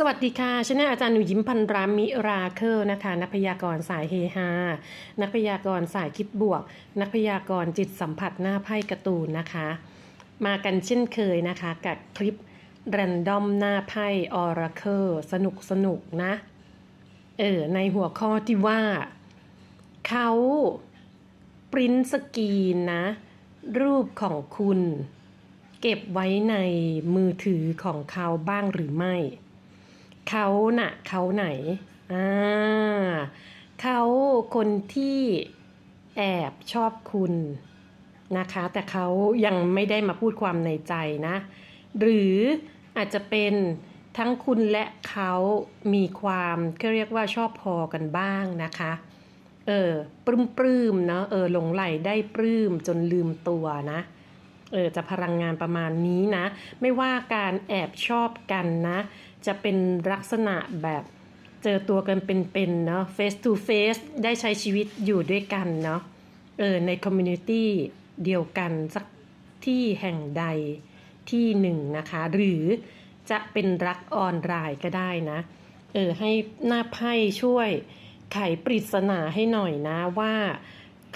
สวัสดีค่ะชนะอาจารย์หนูยิ้มพันรามิราเคิลนะคะ นักพยากรณ์สายเฮฮา นักพยากรณ์สายคิดบวก นักพยากรณ์จิตสัมผัสหน้าไพ่กร์ตูนนะคะ มากันเช่นเคยนะคะ กับคลิปแรนดอมหน้าไพ่ออราเคิลสนุกสนุกนะ เออ ในหัวข้อที่ว่า เขาปริ้นสกรีนนะ รูปของคุณ เก็บไว้ในมือถือของเขาบ้างหรือไม่ เขาน่ะเขาไหนอ่าเขาคนที่แอบชอบคุณนะคะ แต่เขายังไม่ได้มาพูดความในใจนะ หรืออาจจะเป็นทั้งคุณและเขามีความก็เรียกว่าชอบพอกันบ้างนะคะ เออปลื้มปลื้มๆเนาะเออหลงไหลได้ปลื้มจนลืมตัวนะเออจะพลังงานประมาณนี้นะ ไม่ว่าการแอบชอบกันนะ จะเป็นลักษณะแบบเจอตัวกันเป็นๆเนาะ face to face ได้ใช้ชีวิตอยู่ด้วยกันเนาะเออในคอมมูนิตี้เดียวกันสักที่แห่งใดที่หนึ่งนะคะ หรือจะเป็นรักออนไลน์ก็ได้นะ เออให้หน้าไพ่ช่วยไขปริศนาให้หน่อยนะว่า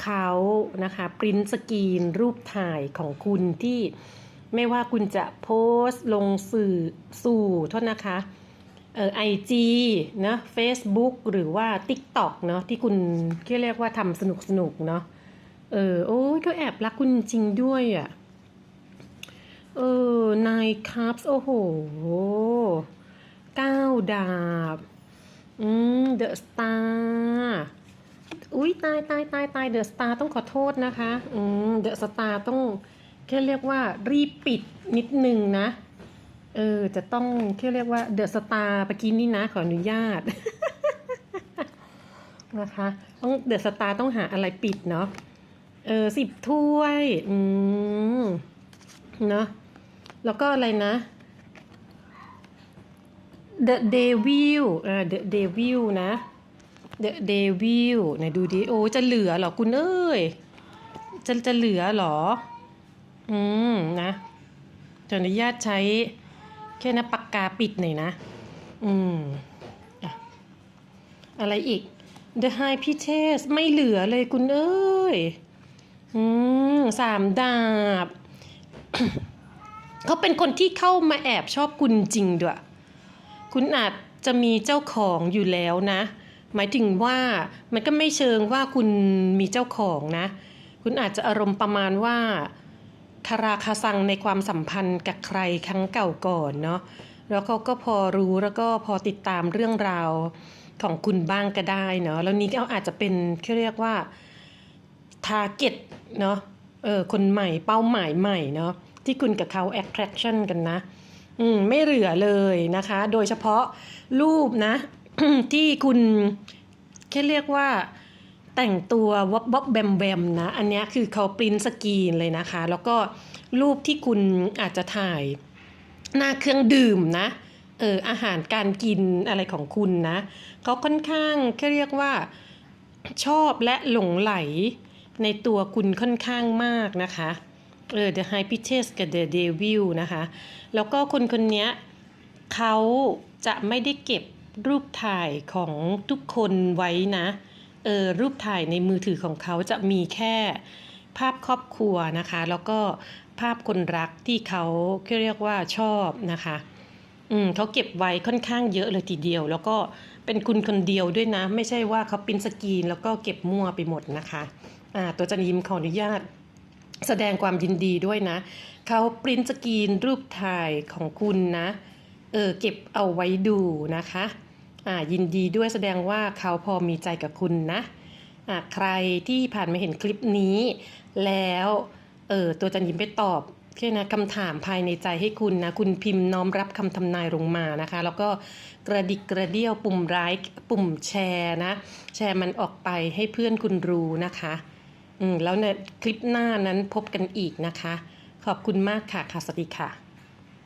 เขานะคะปริ้นสกรีนรูปถ่ายของคุณที่ ไม่ว่าคุณจะโพสต์ลงสื่อสู่โทษนะคะเออไอจีนะ Facebook หรือว่า TikTok เนาะที่คุณเรียกว่าทำสนุกสนุกเนาะเออโอ้ยก็แอบรักคุณจริงด้วยอะ่ะเออนายครับโอ้โหเก้าดาบอืมเดอะสตาร์อุ้ยตายตายตายตายเดอะสตาร์ต้องขอโทษนะคะ อืมเดอะสตาร์ต้อง แค่เรียกว่ารีบปิดนิดนึงนะ เออ จะต้องแค่เรียกว่าเดอะสตาร์เมื่อกี้นี่นะ ขออนุญาตนะคะต้องเดอะสตาร์ต้องหาอะไรปิดเนาะเออสิบถ้วย อืม เนาะแล้วก็อะไรนะ The Devil อ่า The Devil นะ The Devil ไหนดูดิ โอ้ จะเหลือเหรอคุณเอ้ย จะจะเหลือเหรอ อืมนะขออนุญาตใช้แค่นะปากกาปิดหน่อยนะ อืมอะอะไรอีก The High Priestess ไม่เหลือเลยคุณเอ้ย อืมสามดาบ เขาเป็นคนที่เข้ามาแอบชอบคุณจริงด้วย คุณอาจจะมีเจ้าของอยู่แล้วนะ หมายถึงว่ามันก็ไม่เชิงว่าคุณมีเจ้าของนะ คุณอาจจะอารมณ์ประมาณว่า คาราคาซังในความสัมพันธ์กับใครครั้งเก่าก่อนเนาะแล้วเขาก็พอรู้แล้วก็พอติดตามเรื่องราวของคุณบ้างก็ได้เนาะแล้วนี้ก็อาจจะเป็นเขาเรียกว่าทาร์เก็ตเนาะเออคนใหม่เป้าหมายใหม่เนาะที่คุณกับเขา attraction กันนะ อืมไม่เหลือเลยนะคะ โดยเฉพาะรูปนะ ที่คุณแค่เรียกว่า แต่งตัววับวับแบมแบมนะ อันนี้คือเขาปริ้นสกรีนเลยนะคะ แล้วก็รูปที่คุณอาจจะถ่ายหน้าเครื่องดื่มนะเอออาหารการกินอะไรของคุณนะเขาค่อนข้างแค่เรียกว่าชอบและหลงไหลในตัวคุณค่อนข้างมากนะคะเออ The High Priestess กับ The Devil นะคะ แล้วก็คนคนนี้เขาจะไม่ได้เก็บรูปถ่ายของทุกคนไว้นะเออรูปถ่ายในมือถือของเขาจะมีแค่ภาพครอบครัวนะคะ แล้วก็ภาพคนรักที่เขาเรียกว่าชอบนะคะอืมเขาเก็บไว้ค่อนข้างเยอะเลยทีเดียว แล้วก็เป็นคุณคนเดียวด้วยนะ ไม่ใช่ว่าเขาปริ้นสกรีนแล้วก็เก็บมั่วไปหมดนะคะอ่าตัวจันยิมขออนุญาต แสดงความยินดีด้วยนะเขาปริ้นสกรีนรูปถ่ายของคุณนะเออเก็บเอาไว้ดูนะคะ อ่ายินดีด้วยแสดงว่าเขาพอมีใจกับคุณนะอ่าใครที่ผ่านมาเห็นคลิปนี้ แล้วเออตัวจันยิมไปตอบแค่นะคำถามภายในใจให้คุณนะ คุณพิมพ์น้อมรับคำทำนายลงมานะคะ แล้วก็กระดิกกระเดี่ยวปุ่มไลค์ปุ่มแชร์นะ แชร์มันออกไปให้เพื่อนคุณรู้นะคะอืมแล้วในคลิปหน้านั้นพบกันอีกนะคะ ขอบคุณมากค่ะค่ะสวัสดีค่ะ